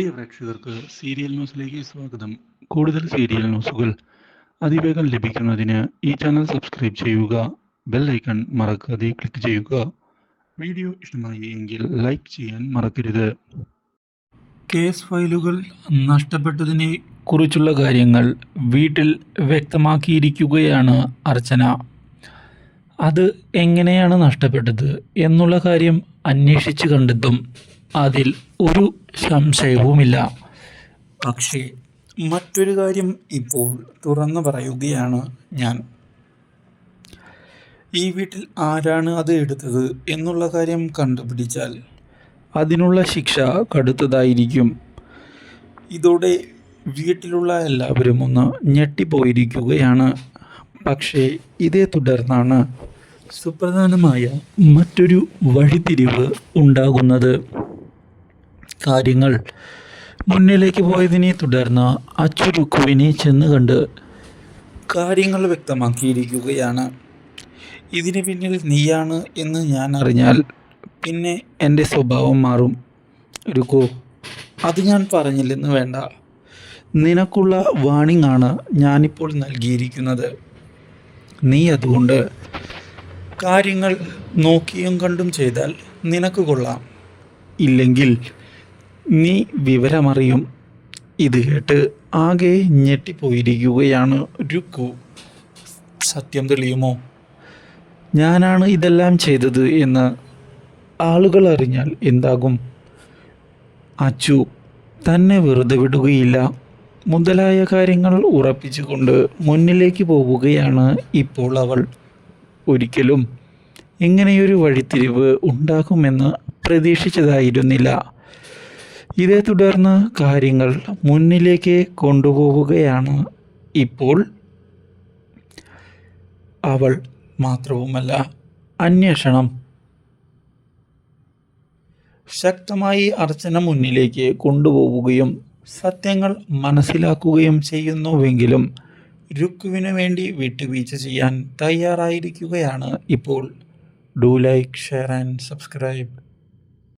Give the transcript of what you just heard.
പ്രിയ പ്രേക്ഷകർക്ക് സീരിയൽ ന്യൂസിലേക്ക് സ്വാഗതം. കൂടുതൽ സീരിയൽ ന്യൂസുകൾ അതിവേഗം ലഭിക്കുന്നതിന് ഈ ചാനൽ സബ്സ്ക്രൈബ് ചെയ്യുക ബെൽ ഐക്കൺ മറക്കാതെ ക്ലിക്ക് ചെയ്യുക. വീഡിയോ ഇഷ്ടമായി എങ്കിൽ ലൈക്ക് ചെയ്യാൻ മറക്കരുത്. കേസ് ഫയലുകൾ നഷ്ടപ്പെട്ടതിനെ കുറിച്ചുള്ള കാര്യങ്ങൾ വീട്ടിൽ വ്യക്തമാക്കിയിരിക്കുകയാണ് അർച്ചന. അത് എങ്ങനെയാണ് നഷ്ടപ്പെട്ടത് എന്നുള്ള കാര്യം അന്വേഷിച്ച് കണ്ടെത്തും. അതിൽ ഒരു സംശയവുമില്ല. പക്ഷേ മറ്റൊരു കാര്യം ഇപ്പോൾ തുറന്നു പറയുകയാണ് ഞാൻ. ഈ വീട്ടിൽ ആരാണ് അത് എടുത്തത് എന്നുള്ള കാര്യം കണ്ടുപിടിച്ചാൽ അതിനുള്ള ശിക്ഷ കടുത്തതായിരിക്കും. ഇതോടെ വീട്ടിലുള്ള എല്ലാവരും ഒന്ന് ഞെട്ടിപ്പോയിരിക്കുകയാണ്. പക്ഷേ ഇതേ തുടർന്നാണ് സുപ്രധാനമായ മറ്റൊരു വഴിത്തിരിവ് ഉണ്ടാകുന്നത്. കാര്യങ്ങൾ മുന്നിലേക്ക് പോയതിനെ തുടർന്ന് അച്ചുരുക്കുവിനെ ചെന്ന് കണ്ട് കാര്യങ്ങൾ വ്യക്തമാക്കിയിരിക്കുകയാണ്. ഇതിന് പിന്നിൽ നീയാണ് എന്ന് ഞാൻ അറിഞ്ഞാൽ പിന്നെ എന്റെ സ്വഭാവം മാറും. രുക്കു അത് ഞാൻ പറഞ്ഞില്ലെന്ന് വേണ്ട. നിനക്കുള്ള വാണിംഗ് ആണ് ഞാനിപ്പോൾ നൽകിയിരിക്കുന്നത്. നീ അതുകൊണ്ട് കാര്യങ്ങൾ നോക്കിയും കണ്ടും ചെയ്താൽ നിനക്ക് കൊള്ളാം. ഇല്ലെങ്കിൽ നീ വിവരമറിയും. ഇത് കേട്ട് ആകെ ഞെട്ടിപ്പോയിരിക്കുകയാണ് രുക്കു. സത്യം തെളിയുമോ? ഞാനാണ് ഇതെല്ലാം ചെയ്തത് എന്ന് ആളുകൾ അറിഞ്ഞാൽ എന്താകും? അച്ചു തന്നെ വെറുതെ വിടുകയില്ല. മുതലായ കാര്യങ്ങൾ ഉറപ്പിച്ചുകൊണ്ട് മുന്നിലേക്ക് പോവുകയാണ് ഇപ്പോൾ അവൾ. ഒരിക്കലും ഇങ്ങനെയൊരു വഴിത്തിരിവ് ഉണ്ടാകുമെന്ന് പ്രതീക്ഷിച്ചതായിരുന്നില്ല. ഇതേ തുടർന്ന് കാര്യങ്ങൾ മുന്നിലേക്ക് കൊണ്ടുപോവുകയാണ് ഇപ്പോൾ അവൾ മാത്രവുമല്ല. അന്വേഷണം. ശക്തമായി അർച്ചന മുന്നിലേക്ക് കൊണ്ടുപോവുകയും സത്യങ്ങൾ മനസ്സിലാക്കുകയും ചെയ്യുന്നുവെങ്കിലും രുക്കുവിനു വേണ്ടി വിട്ടുവീഴ്ച ചെയ്യാൻ തയ്യാറായിരിക്കുകയാണ് ഇപ്പോൾ. Do like share and subscribe.